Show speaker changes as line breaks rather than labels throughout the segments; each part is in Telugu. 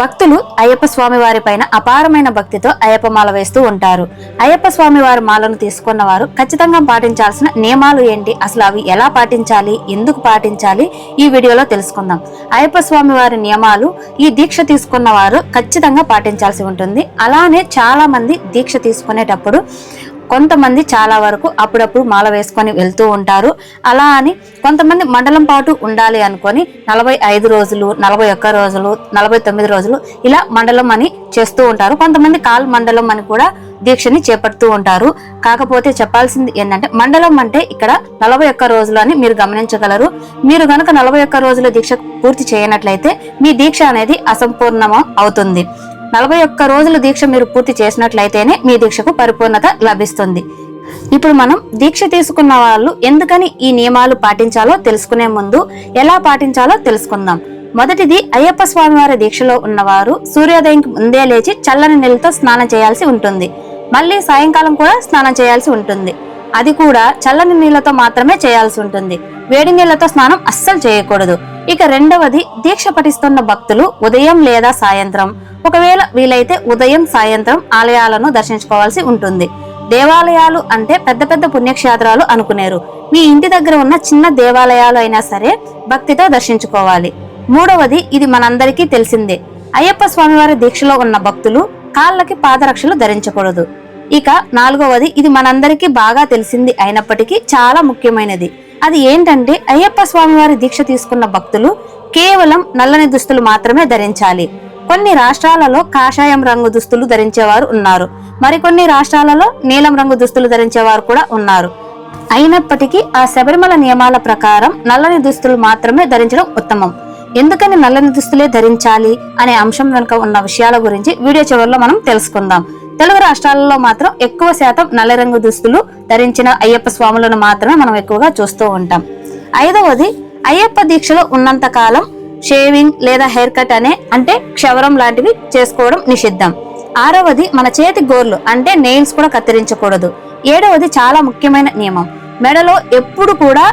భక్తులు అయ్యప్ప స్వామి వారి పైన అపారమైన భక్తితో అయ్యప్ప మాల వేస్తూ ఉంటారు. అయ్యప్ప స్వామి వారి మాలను తీసుకున్న వారు ఖచ్చితంగా పాటించాల్సిన నియమాలు ఏంటి? అసలు అవి ఎలా పాటించాలి? ఎందుకు పాటించాలి? ఈ వీడియోలో తెలుసుకుందాం. అయ్యప్ప స్వామి వారి నియమాలు ఈ దీక్ష తీసుకున్న వారు ఖచ్చితంగా పాటించాల్సి ఉంటుంది. అలానే చాలా మంది దీక్ష తీసుకునేటప్పుడు కొంతమంది చాలా వరకు అప్పుడప్పుడు మాల వేసుకొని వెళ్తూ ఉంటారు. అలా అని కొంతమంది మండలం పాటు ఉండాలి అనుకొని నలభై ఐదు రోజులు నలభై ఒక్క రోజులు నలభై తొమ్మిది రోజులు ఇలా మండలం అని చేస్తూ ఉంటారు. కొంతమంది కాల్ మండలం అని కూడా దీక్షని చేపడుతూ ఉంటారు. కాకపోతే చెప్పాల్సింది ఏంటంటే మండలం అంటే ఇక్కడ నలభై ఒక్క రోజులు అని మీరు గమనించగలరు. మీరు గనక నలభై ఒక్క రోజుల దీక్ష పూర్తి చేయనట్లయితే మీ దీక్ష అనేది అసంపూర్ణం అవుతుంది నలభై ఒక్క రోజుల దీక్ష మీరు పూర్తి చేసినట్లయితేనే మీ దీక్షకు పరిపూర్ణత లభిస్తుంది. ఇప్పుడు మనం దీక్ష తీసుకున్న వాళ్ళు ఎందుకని ఈ నియమాలు పాటించాలో తెలుసుకునే ముందు ఎలా పాటించాలో తెలుసుకుందాం. మొదటిది అయ్యప్ప స్వామివారి దీక్షలో ఉన్నవారు సూర్యోదయంకి ముందే లేచి చల్లని నీళ్ళతో స్నానం చేయాల్సి ఉంటుంది. మళ్ళీ సాయంకాలం కూడా స్నానం చేయాల్సి ఉంటుంది. అది కూడా చల్లని నీళ్ళతో మాత్రమే చేయాల్సి ఉంటుంది. వేడి నీళ్ళతో స్నానం అస్సలు చేయకూడదు. ఇక రెండవది దీక్ష పఠిస్తున్న భక్తులు ఉదయం లేదా సాయంత్రం. ఒకవేళ వీలైతే ఉదయం సాయంత్రం ఆలయాలను దర్శించుకోవాల్సి ఉంటుంది. దేవాలయాలు అంటే పెద్ద పెద్ద పుణ్యక్షేత్రాలు అనుకునేరు. మీ ఇంటి దగ్గర ఉన్న చిన్న దేవాలయాలు అయినా సరే భక్తితో దర్శించుకోవాలి. మూడవది ఇది మనందరికీ తెలిసిందే. అయ్యప్ప స్వామివారి దీక్షలో ఉన్న భక్తులు కాళ్ళకి పాదరక్షలు ధరించకూడదు. ఇక నాలుగవది ఇది మనందరికీ బాగా తెలిసింది అయినప్పటికీ చాలా ముఖ్యమైనది. అది ఏంటంటే అయ్యప్ప స్వామివారి దీక్ష తీసుకున్న భక్తులు కేవలం నల్లని దుస్తులు మాత్రమే ధరించాలి. కొన్ని రాష్ట్రాలలో కాషాయం రంగు దుస్తులు ధరించేవారు ఉన్నారు. మరికొన్ని రాష్ట్రాలలో నీలం రంగు దుస్తులు ధరించేవారు కూడా ఉన్నారు. అయినప్పటికీ ఆ శబరిమల నియమాల ప్రకారం నల్లని దుస్తులు మాత్రమే ధరించడం ఉత్తమం. ఎందుకని నల్లని దుస్తులే ధరించాలి అనే అంశం వెనుక ఉన్న విషయాల గురించి వీడియో చివరిలో మనం తెలుసుకుందాం. తెలుగు రాష్ట్రాలలో మాత్రం ఎక్కువ శాతం నల్లరంగు దుస్తులు ధరించిన అయ్యప్ప స్వాములను మాత్రమే మనం ఎక్కువగా చూస్తూ ఉంటాం. ఐదవది అయ్యప్ప దీక్షలో ఉన్నంత కాలం షేవింగ్ లేదా హెయిర్ కట్ అనే అంటే క్షవరం లాంటివి చేసుకోవడం నిషిద్ధం. ఆరవది మన చేతి గోర్లు అంటే నెయిల్స్ కూడా కత్తిరించకూడదు. ఏడవది చాలా ముఖ్యమైన నియమం. మెడలో ఎప్పుడు కూడా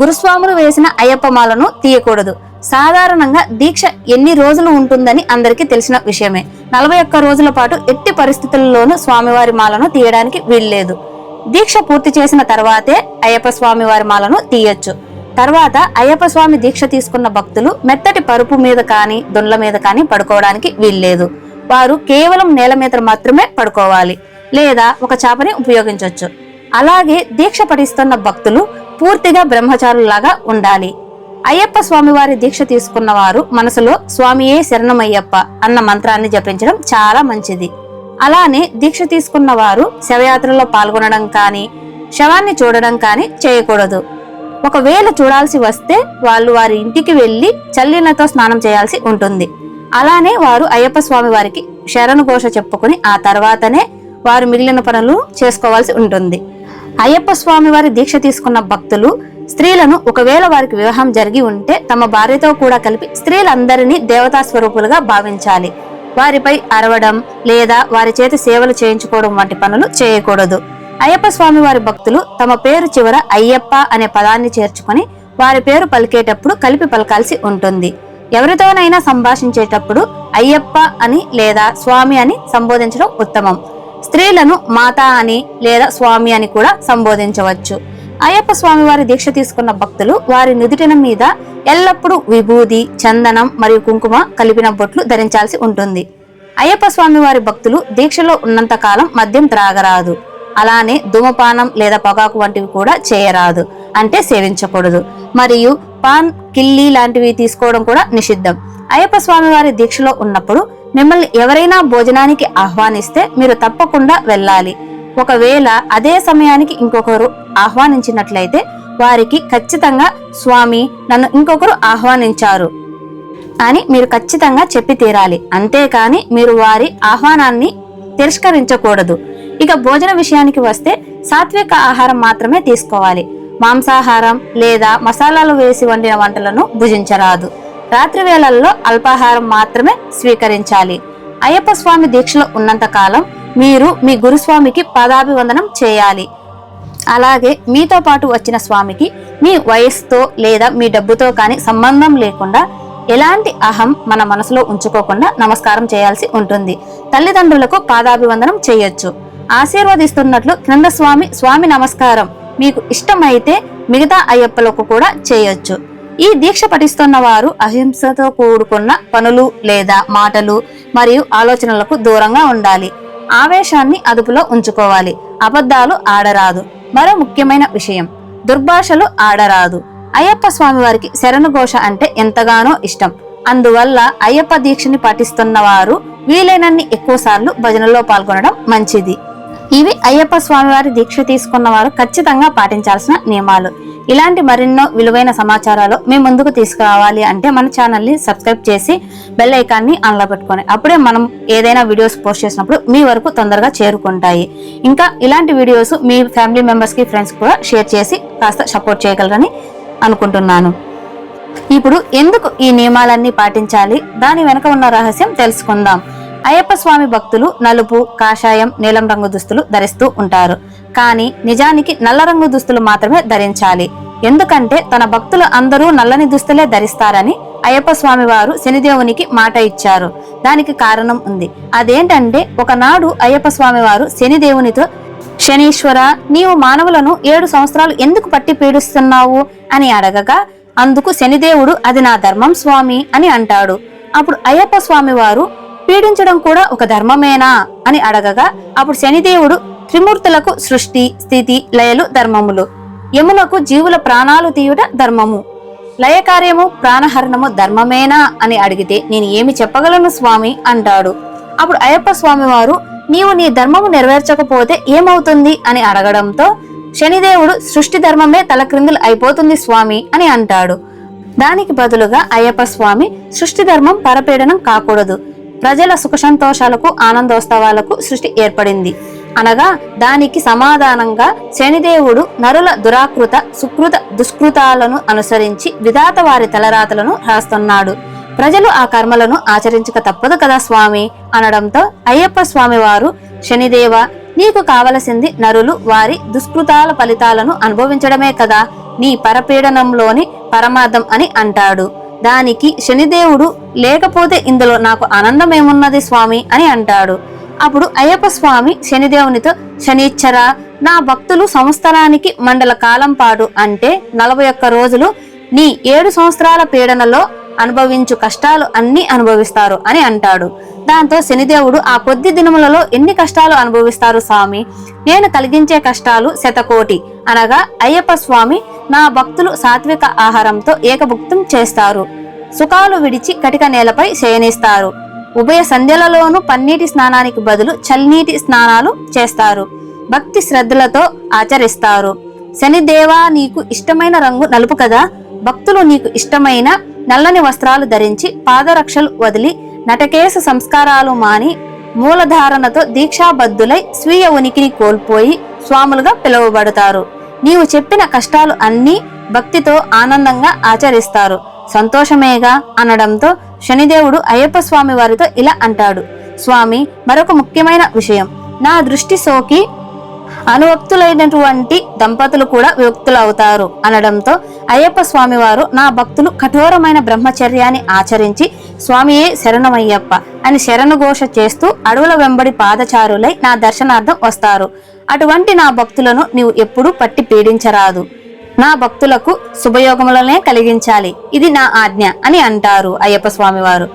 గురుస్వాములు వేసిన అయ్యప్ప మాలను తీయకూడదు. సాధారణంగా దీక్ష ఎన్ని రోజులు ఉంటుందని అందరికీ తెలిసిన విషయమే. నలభై ఒక్క రోజుల పాటు ఎట్టి పరిస్థితుల్లోనూ స్వామివారి మాలను తీయడానికి వీల్లేదు. దీక్ష పూర్తి చేసిన తర్వాతే అయ్యప్ప స్వామి వారి మాలను తీయొచ్చు. తర్వాత అయ్యప్ప స్వామి దీక్ష తీసుకున్న భక్తులు మెత్తటి పరుపు మీద కానీ దొండ్ల మీద కానీ పడుకోవడానికి వీల్లేదు. వారు కేవలం నేల మీద మాత్రమే పడుకోవాలి లేదా ఒక చాపని ఉపయోగించవచ్చు అలాగే దీక్ష పఠిస్తున్న భక్తులు పూర్తిగా బ్రహ్మచారులాగా ఉండాలి. అయ్యప్ప స్వామివారి దీక్ష తీసుకున్న వారు మనసులో స్వామియే శరణమయ్యప్ప అన్న మంత్రాన్ని జపించడం చాలా మంచిది. అలానే దీక్ష తీసుకున్న వారు శవయాత్రలో పాల్గొనడం కానీ శవాన్ని చూడడం కానీ చేయకూడదు. ఒకవేళ చూడాల్సి వస్తే వాళ్ళు వారి ఇంటికి వెళ్ళి చల్లినతో స్నానం చేయాల్సి ఉంటుంది. అలానే వారు అయ్యప్ప స్వామి వారికి శరణు ఘోష చెప్పుకుని ఆ తర్వాతనే వారు మిగిలిన పనులు చేసుకోవాల్సి ఉంటుంది. అయ్యప్ప స్వామి వారి దీక్ష తీసుకున్న భక్తులు స్త్రీలను ఒకవేళ వారికి వివాహం జరిగి ఉంటే తమ భార్యతో కూడా కలిపి స్త్రీలందరినీ దేవతా స్వరూపులుగా భావించాలి. వారిపై అరవడం లేదా వారి చేతి సేవలు చేయించుకోవడం వంటి పనులు చేయకూడదు. అయ్యప్ప స్వామి వారి భక్తులు తమ పేరు చివర అయ్యప్ప అనే పదాన్ని చేర్చుకొని వారి పేరు పలికేటప్పుడు కలిపి పలకాల్సి ఉంటుంది. ఎవరితోనైనా సంభాషించేటప్పుడు అయ్యప్ప అని లేదా స్వామి అని సంబోధించడం ఉత్తమం. స్త్రీలను మాత అని లేదా స్వామి అని కూడా సంబోధించవచ్చు. అయ్యప్ప స్వామి వారి దీక్ష తీసుకున్న భక్తులు వారి నుదుటిన మీద ఎల్లప్పుడూ విభూది చందనం మరియు కుంకుమ కలిపిన బొట్లు ధరించాల్సి ఉంటుంది. అయ్యప్ప స్వామి వారి భక్తులు దీక్షలో ఉన్నంత కాలం మద్యం త్రాగరాదు. అలానే ధూమపానం లేదా పొగాకు వంటివి కూడా చేయరాదు అంటే సేవించకూడదు. మరియు పాన్ కిల్లి లాంటివి తీసుకోవడం కూడా నిషిద్ధం. అయ్యప్ప స్వామి వారి దీక్షలో ఉన్నప్పుడు మిమ్మల్ని ఎవరైనా భోజనానికి ఆహ్వానిస్తే మీరు తప్పకుండా వెళ్ళాలి. ఒకవేళ అదే సమయానికి ఇంకొకరు ఆహ్వానించినట్లయితే వారికి ఖచ్చితంగా స్వామి నన్ను ఇంకొకరు ఆహ్వానించారు అని మీరు ఖచ్చితంగా చెప్పి తీరాలి. అంతేకాని మీరు వారి ఆహ్వానాన్ని తిరస్కరించకూడదు. ఇక భోజన విషయానికి వస్తే సాత్విక ఆహారం మాత్రమే తీసుకోవాలి. మాంసాహారం లేదా మసాలాలు వేసి వండిన వంటలను భుజించరాదు. రాత్రి వేళల్లో అల్పాహారం మాత్రమే స్వీకరించాలి. అయ్యప్ప స్వామి దీక్షలో ఉన్నంత కాలం మీరు మీ గురుస్వామికి పాదాభివందనం చేయాలి. అలాగే మీతో పాటు వచ్చిన స్వామికి మీ వయస్సుతో లేదా మీ డబ్బుతో కానీ సంబంధం లేకుండా ఎలాంటి అహం మన మనసులో ఉంచుకోకుండా నమస్కారం చేయాల్సి ఉంటుంది. తల్లిదండ్రులకు పాదాభివందనం చేయొచ్చు. ఆశీర్వదిస్తున్నట్లు క్రింద స్వామి స్వామి నమస్కారం మీకు ఇష్టమైతే మిగతా అయ్యప్పలకు కూడా చేయొచ్చు. ఈ దీక్ష పఠిస్తున్న వారు అహింసతో కూడుకున్న పనులు లేదా మాటలు మరియు ఆలోచనలకు దూరంగా ఉండాలి. ఆవేశాన్ని అదుపులో ఉంచుకోవాలి. అబద్ధాలు ఆడరాదు. మరో ముఖ్యమైన విషయం దుర్భాషలు ఆడరాదు. అయ్యప్ప స్వామి వారికి శరణుఘోష అంటే ఎంతగానో ఇష్టం. అందువల్ల అయ్యప్ప దీక్షని పాటిస్తున్న వారు వీలైనన్ని ఎక్కువ సార్లు భజనలో పాల్గొనడం మంచిది. ఇవి అయ్యప్ప స్వామివారి దీక్ష తీసుకున్న వారు ఖచ్చితంగా పాటించాల్సిన నియమాలు. ఇలాంటి మరెన్నో విలువైన సమాచారాలు మీ ముందుకు తీసుకురావాలి అంటే మన ఛానల్ని సబ్స్క్రైబ్ చేసి బెల్ ఐకాన్ని ఆన్లో పెట్టుకొని అప్పుడే మనం ఏదైనా వీడియోస్ పోస్ట్ చేసినప్పుడు మీ వరకు తొందరగా చేరుకుంటాయి. ఇంకా ఇలాంటి వీడియోస్ మీ ఫ్యామిలీ మెంబర్స్కి ఫ్రెండ్స్ కూడా షేర్ చేసి కాస్త సపోర్ట్ చేయగలరని అనుకుంటున్నాను. ఇప్పుడు ఎందుకు ఈ నియమాలన్నీ పాటించాలి? దాని వెనుక ఉన్న రహస్యం తెలుసుకుందాం. అయ్యప్ప స్వామి భక్తులు నలుపు కాషాయం నీలం రంగు దుస్తులు ధరిస్తూ ఉంటారు. కానీ నిజానికి నల్ల రంగు దుస్తులు మాత్రమే ధరించాలి. ఎందుకంటే తన భక్తులు అందరూ నల్లని దుస్తులే ధరిస్తారని అయ్యప్ప స్వామి వారు శనిదేవునికి మాట ఇచ్చారు. దానికి కారణం ఉంది. అదేంటంటే ఒకనాడు అయ్యప్ప స్వామి వారు శనిదేవునితో శనీశ్వర నీవు మానవులను ఏడు సంవత్సరాలు ఎందుకు పట్టి పీడిస్తున్నావు? అని అడగగా అందుకు శనిదేవుడు అది నా ధర్మం స్వామి అని అంటాడు. అప్పుడు అయ్యప్ప స్వామి వారు పీడించడం కూడా ఒక ధర్మమేనా అని అడగగా అప్పుడు శనిదేవుడు త్రిమూర్తులకు సృష్టి స్థితి లయలు ధర్మములు. యమునకు జీవుల ప్రాణాలు తీయుట ధర్మము. లయకార్యము ప్రాణహరణము ధర్మమేనా అని అడిగితే నేను ఏమి చెప్పగలను స్వామి? అంటాడు. అప్పుడు అయ్యప్ప స్వామి వారు నీవు నీ ధర్మము నెరవేర్చకపోతే ఏమవుతుంది? అని అడగడంతో శనిదేవుడు సృష్టి ధర్మమే తలక్రిందులు అయిపోతుంది స్వామి అని అంటాడు. దానికి బదులుగా అయ్యప్ప స్వామి సృష్టి ధర్మం పరపీడనం కాకూడదు. ప్రజల సుఖసంతోషాలకు ఆనందోత్సవాలకు సృష్టి ఏర్పడింది. అనగా దానికి సమాధానంగా శనిదేవుడు నరుల దురాకృత సుకృత దుష్కృతాలను అనుసరించి విధాత వారి తలరాతలను రాస్తున్నాడు. ప్రజలు ఆ కర్మలను ఆచరించక తప్పదు కదా స్వామి? అనడంతో అయ్యప్ప స్వామి వారు శనిదేవ నీకు కావలసింది నరులు వారి దుష్కృతాల ఫలితాలను అనుభవించడమే కదా నీ పరపీడనంలోని పరమార్థం అని అంటాడు. దానికి శనిదేవుడు లేకపోతే ఇందులో నాకు ఆనందమేమున్నది స్వామి అని అంటాడు. అప్పుడు అయ్యప్ప స్వామి శనిదేవునితో శనిచ్చర నా భక్తులు సంవత్సరానికి మండల కాలం పాటు అంటే నలభై ఒక్క రోజులు నీ ఏడు సంవత్సరాల పీడనలో అనుభవించు కష్టాలు అన్ని అనుభవిస్తారు అని అంటాడు. దాంతో శనిదేవుడు ఆ కొద్ది దినములలో ఎన్ని కష్టాలు అనుభవిస్తారు స్వామి? నేను కలిగించే కష్టాలు శతకోటి. అనగా అయ్యప్ప స్వామి నా భక్తులు సాత్విక ఆహారంతో ఏకభుక్తం చేస్తారు. సుఖాలు విడిచి కటిక నేలపై శయనిస్తారు. ఉభయ సంధ్యలలోనూ పన్నీటి స్నానానికి బదులు చల్నీటి స్నానాలు చేస్తారు. భక్తి శ్రద్ధలతో ఆచరిస్తారు. శనిదేవా నీకు ఇష్టమైన రంగు నలుపు కదా. భక్తులు నీకు ఇష్టమైన నల్లని వస్త్రాలు ధరించి పాదరక్షలు వదిలి నటకేశ సంస్కారాలు మాని మూలధారణతో దీక్షాబద్ధులై స్వీయ ఉనికిని కోల్పోయి స్వాములుగా పిలువబడతారు. నీవు చెప్పిన కష్టాలు అన్నీ భక్తితో ఆనందంగా ఆచరిస్తారు. సంతోషమేగా అనడంతో శనిదేవుడు అయ్యప్ప స్వామి వారితో ఇలా అంటాడు. స్వామి మరొక ముఖ్యమైన విషయం. నా దృష్టి సోకి అనువక్తులైనటువంటి దంపతులు కూడా విముక్తులు అవుతారు అనడంతో అయ్యప్ప స్వామి వారు నా భక్తులు కఠోరమైన బ్రహ్మచర్యాన్ని ఆచరించి స్వామియే శరణమయ్యప్ప అని శరణఘోష చేస్తూ అడవుల వెంబడి పాదచారులై నా దర్శనార్థం వస్తారు. అటువంటి నా భక్తులను నీవు ఎప్పుడూ పట్టి పీడించరాదు. నా భక్తులకు శుభయోగములనే కలిగించాలి. ఇది నా ఆజ్ఞ అని అంటారు అయ్యప్ప స్వామివారు.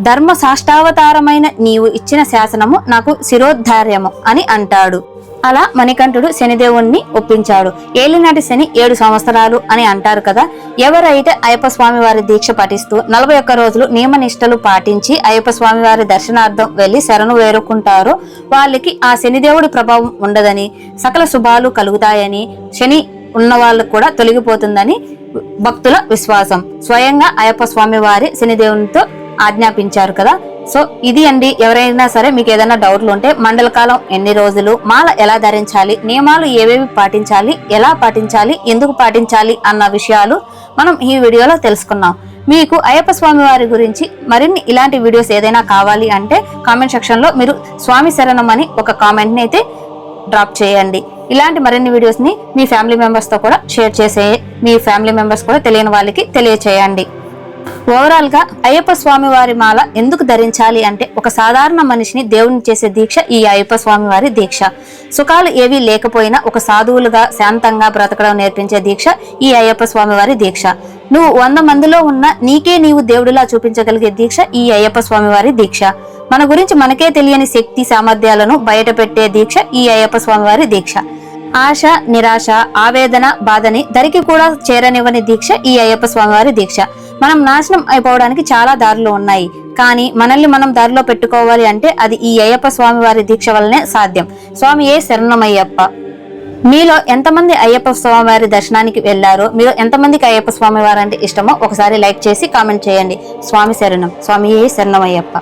ధర్మ సాష్టావతారమైన నీవు ఇచ్చిన శాసనము నాకు శిరోద్ధార్యము అని అంటాడు. అలా మణికంఠుడు శనిదేవుణ్ణి ఒప్పించాడు. ఏలినాటి శని ఏడు సంవత్సరాలు అని అంటారు కదా. ఎవరైతే అయ్యప్ప స్వామి వారి దీక్ష పఠిస్తూ నలభై ఒక్క రోజులు నియమ నిష్టలు పాటించి అయ్యప్ప స్వామి వారి దర్శనార్థం వెళ్ళి శరణు వేరుకుంటారో వాళ్ళకి ఆ శనిదేవుడి ప్రభావం ఉండదని సకల శుభాలు కలుగుతాయని శని ఉన్న వాళ్ళకు కూడా తొలగిపోతుందని భక్తుల విశ్వాసం. స్వయంగా అయ్యప్ప స్వామి వారి శనిదేవునితో ఆజ్ఞాపించారు కదా. సో ఇది అండి. ఎవరైనా సరే మీకు ఏదైనా డౌట్లు ఉంటే మండల కాలం ఎన్ని రోజులు మాల ఎలా ధరించాలి నియమాలు ఏవేవి పాటించాలి ఎలా పాటించాలి ఎందుకు పాటించాలి అన్న విషయాలు మనం ఈ వీడియోలో తెలుసుకున్నాం. మీకు అయ్యప్ప స్వామి వారి గురించి మరిన్ని ఇలాంటి వీడియోస్ ఏదైనా కావాలి అంటే కామెంట్ సెక్షన్లో మీరు స్వామి శరణం అని ఒక కామెంట్ని అయితే డ్రాప్ చేయండి. ఇలాంటి మరిన్ని వీడియోస్ని మీ ఫ్యామిలీ మెంబర్స్తో కూడా షేర్ చేసే మీ ఫ్యామిలీ మెంబర్స్ కూడా తెలియని వాళ్ళకి తెలియచేయండి. ఓవరాల్గా అయ్యప్ప స్వామి వారి మాల ఎందుకు ధరించాలి అంటే ఒక సాధారణ మనిషిని దేవుని చేసే దీక్ష ఈ అయ్యప్ప స్వామి వారి దీక్ష. సుఖాలు ఏవీ లేకపోయినా ఒక సాధువులుగా శాంతంగా బ్రతకడం నేర్పించే దీక్ష ఈ అయ్యప్ప స్వామి వారి దీక్ష. నువ్వు వంద మందిలో ఉన్న నీకే నీవు దేవుడిలా చూపించగలిగే దీక్ష ఈ అయ్యప్ప స్వామి వారి దీక్ష. మన గురించి మనకే తెలియని శక్తి సామర్థ్యాలను బయట పెట్టే దీక్ష ఈ అయ్యప్ప స్వామి వారి దీక్ష. ఆశ నిరాశ ఆవేదన బాధని దరికి కూడా చేరనివ్వని దీక్ష ఈ అయ్యప్ప స్వామివారి దీక్ష. మనం నాశనం అయిపోవడానికి చాలా దారులు ఉన్నాయి. కానీ మనల్ని మనం దారిలో పెట్టుకోవాలి అంటే అది ఈ అయ్యప్ప స్వామి వారి దీక్ష వల్లనే సాధ్యం. స్వామి ఏ శరణమయ్యప్ప? మీలో ఎంతమంది అయ్యప్ప స్వామి వారి దర్శనానికి వెళ్ళారో మీరు ఎంతమందికి అయ్యప్ప స్వామి వారంటే ఇష్టమో ఒకసారి లైక్ చేసి కామెంట్ చేయండి. స్వామి శరణం స్వామి ఏ శరణమయ్యప్ప?